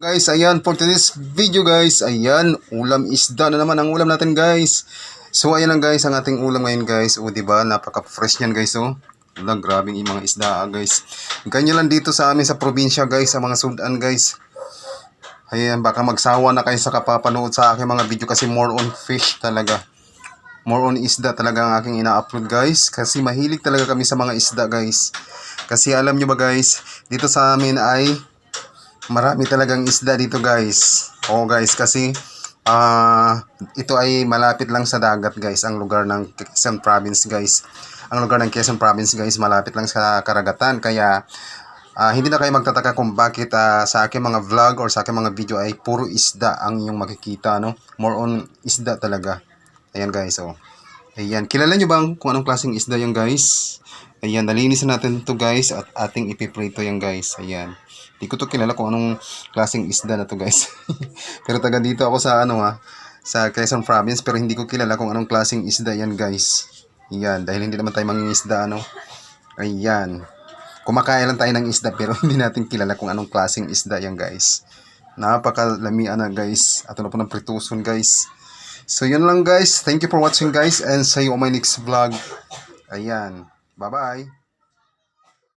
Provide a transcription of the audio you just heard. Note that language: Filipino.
Guys, ayan, for today's video guys, ayan, ulam isda na naman ang ulam natin guys. So ayan lang guys, ang ating ulam ngayon guys. O di ba napaka-fresh niyan guys oh. Wala, grabing yung mga isda ah, guys. Ganyan lang dito sa amin sa probinsya guys, sa mga sudan guys. Ayan, baka magsawa na kayo sa kapapanood sa aking mga video kasi more on fish talaga. More on isda talaga ang aking ina-upload guys. Kasi mahilig talaga kami sa mga isda guys. Kasi alam nyo ba guys, dito sa amin ay marami talagang isda dito guys. Oo guys, kasi ah ito ay malapit lang sa dagat guys, ang lugar ng Quezon Province guys. Ang lugar ng Quezon Province guys, malapit lang sa karagatan. Kaya ah, hindi na kayo magtataka kung bakit ah, sa aking mga vlog or sa aking mga video ay puro isda ang inyong makikita. No? More on isda talaga. Ayan guys, oh. Ayan, kilala nyo bang kung anong klaseng isda yan guys? Ayan, nalinisan natin to guys at ating ipiprito yan guys. Ayan. Hindi ko to kilala kung anong klaseng isda na to guys. pero taga dito ako sa ano ha, sa Quezon Province pero hindi ko kilala kung anong klaseng isda yan guys. Ayan, dahil hindi naman tayo mangingisda ano. Ayan. Kumakain lang tayo ng isda pero hindi natin kilala kung anong klaseng isda yan guys. Napakalamian na guys. Ato na po ng prituson guys. So yun lang guys. Thank you for watching guys and see you on my next vlog. Ayan. Bye-bye.